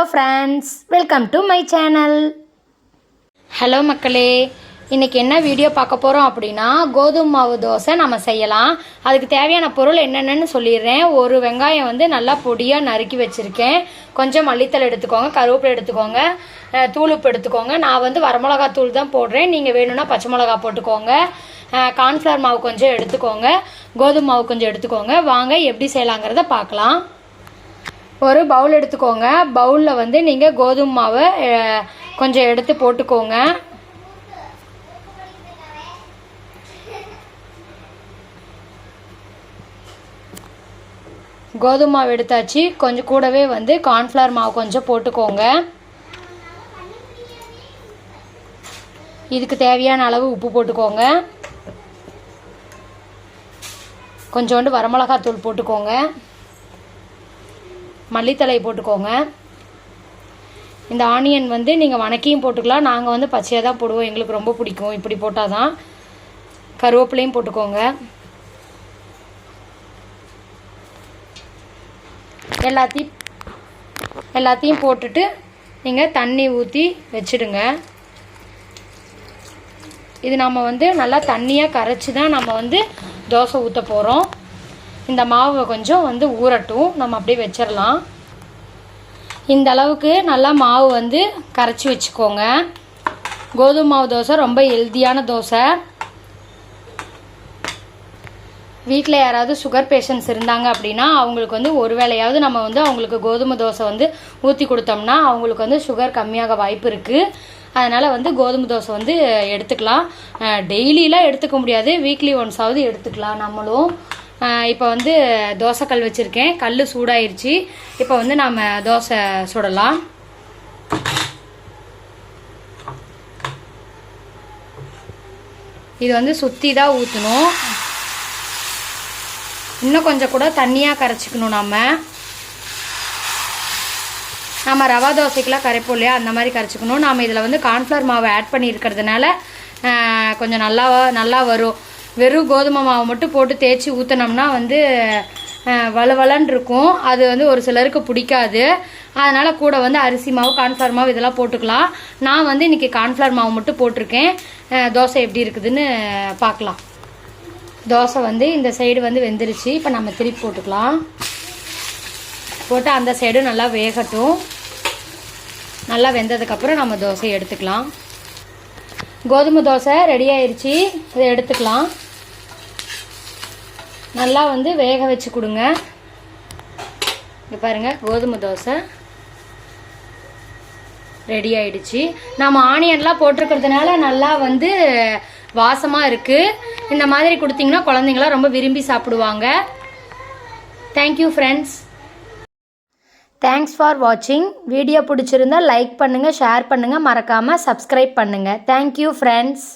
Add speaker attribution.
Speaker 1: Hello friends welcome to my channel hello மக்களே. இன்றைக்கி என்ன வீடியோ பார்க்க போகிறோம் அப்படின்னா கோதுமை மாவு தோசை நம்ம செய்யலாம். அதுக்கு தேவையான பொருள் என்னென்னு சொல்லிடுறேன். ஒரு வெங்காயம் வந்து நல்லா பொடியாக நறுக்கி வச்சுருக்கேன். கொஞ்சம் மல்லித்தலை எடுத்துக்கோங்க கருவேப்பிலை எடுத்துக்கோங்க தூளுப்பு எடுத்துக்கோங்க. நான் வந்து வரமிளகா தூள் தான் போடுறேன். நீங்கள் வேணும்னா பச்சை மிளகா போட்டுக்கோங்க. கார்ன்ஃப்ளவர் மாவு கொஞ்சம் எடுத்துக்கோங்க. கோதுமை மாவு கொஞ்சம் எடுத்துக்கோங்க. வாங்க எப்படி செய்யலாங்கிறத பார்க்கலாம். ஒரு பவுல் எடுத்துக்கோங்க. பவுலில் வந்து நீங்கள் கோதுமை மாவை கொஞ்சம் எடுத்து போட்டுக்கோங்க. கோதுமை மாவு எடுத்தாச்சு. கொஞ்சம் கூடவே வந்து கார்ன்ஃப்ளவர் மாவு கொஞ்சம் போட்டுக்கோங்க. இதுக்கு தேவையான அளவு உப்பு போட்டுக்கோங்க. கொஞ்சோண்டு வரமிளகாத்தூள் போட்டுக்கோங்க. மல்லித்தலை போட்டுக்கோங்க. இந்த ஆனியன் வந்து நீங்கள் வணக்கியும் போட்டுக்கலாம். நாங்கள் வந்து பச்சையாக தான் போடுவோம். எங்களுக்கு ரொம்ப பிடிக்கும். இப்படி போட்டால் தான் கருவேப்பிலையும் போட்டுக்கோங்க. எல்லாத்தையும் எல்லாத்தையும் போட்டுட்டு நீங்கள் தண்ணி ஊற்றி வச்சிடுங்க. இது நம்ம வந்து நல்லா தண்ணியாக கரைச்சி தான் நம்ம வந்து தோசை ஊற்ற போகிறோம் இந்த மாவை கொஞ்சம் வந்து ஊறட்டும். நம்ம அப்படியே வச்சிடலாம். இந்த அளவுக்கு நல்லா மாவு வந்து கரைச்சி வச்சுக்கோங்க. கோதுமை மாவு தோசை ரொம்ப ஹெல்த்தியான தோசை. வீட்டில் யாராவது சுகர் பேஷண்ட்ஸ் இருந்தாங்க அப்படின்னா அவங்களுக்கு வந்து ஒரு வேளையாவது நம்ம வந்து அவங்களுக்கு கோதுமை தோசை வந்து ஊற்றி கொடுத்தோம்னா அவங்களுக்கு வந்து சுகர் கம்மியாக வாய்ப்பு இருக்குது அதனால் வந்து கோதுமை தோசை வந்து எடுத்துக்கலாம். டெய்லியெலாம் எடுத்துக்க முடியாது. வீக்லி ஒன்ஸாவது எடுத்துக்கலாம் நம்மளும். இப்போ வந்து தோசைக்கல் வச்சுருக்கேன். கல் சூடாயிருச்சு. இப்போ வந்து நாம் தோசை சுடலாம். இது வந்து சுற்றி தான் ஊற்றணும் இன்னும் கொஞ்சம் கூட தண்ணியாக கரைச்சிக்கணும் நம்ம நம்ம ரவா தோசைக்கெலாம் கரைப்போம் இல்லையா? அந்த மாதிரி கரைச்சிக்கணும். நாம் இதில் வந்து கார்ன்ஃப்ளவர் மாவு ஆட் பண்ணியிருக்கிறதுனால கொஞ்சம் நல்லா நல்லா வரும். வெறும் கோதுமை மாவு மட்டும் போட்டு தேய்ச்சி ஊற்றினோம்னா வந்து ஆஹ், இருக்கும் அது வந்து ஒரு சிலருக்கு பிடிக்காது. அதனால் கூட வந்து அரிசி மாவு கான்ஃப்ளவர் மாவு இதெல்லாம் போட்டுக்கலாம். நான் வந்து இன்றைக்கி கான்ஃப்ளவர் மாவு மட்டும் போட்டிருக்கேன். தோசை எப்படி இருக்குதுன்னு பார்க்கலாம். தோசை வந்து இந்த சைடு வந்து வெந்துருச்சு. இப்போ நம்ம திருப்பி போட்டுக்கலாம். போட்டு அந்த சைடும் நல்லா வேகட்டும். நல்லா வெந்ததுக்கப்புறம் நம்ம தோசையை எடுத்துக்கலாம். கோதுமை தோசை ரெடி ஆயிடுச்சு இதை எடுத்துக்கலாம். நல்லா வந்து வேக வச்சு கொடுங்க. இங்கே பாருங்கள் கோதுமை தோசை ரெடி ஆயிடுச்சு. நம்ம ஆனியன்லாம் போட்டிருக்கிறதுனால நல்லா வந்து வாசமாக இருக்குது இந்த மாதிரி கொடுத்தீங்கன்னா குழந்தைங்களாம் ரொம்ப விரும்பி சாப்பிடுவாங்க. Thank you friends thanks for வாட்சிங் வீடியோ பிடிச்சிருந்தா லைக் பண்ணுங்கள் ஷேர் பண்ணுங்கள் மறக்காமல் சப்ஸ்கிரைப் பண்ணுங்கள் தேங்க்யூ ஃப்ரெண்ட்ஸ்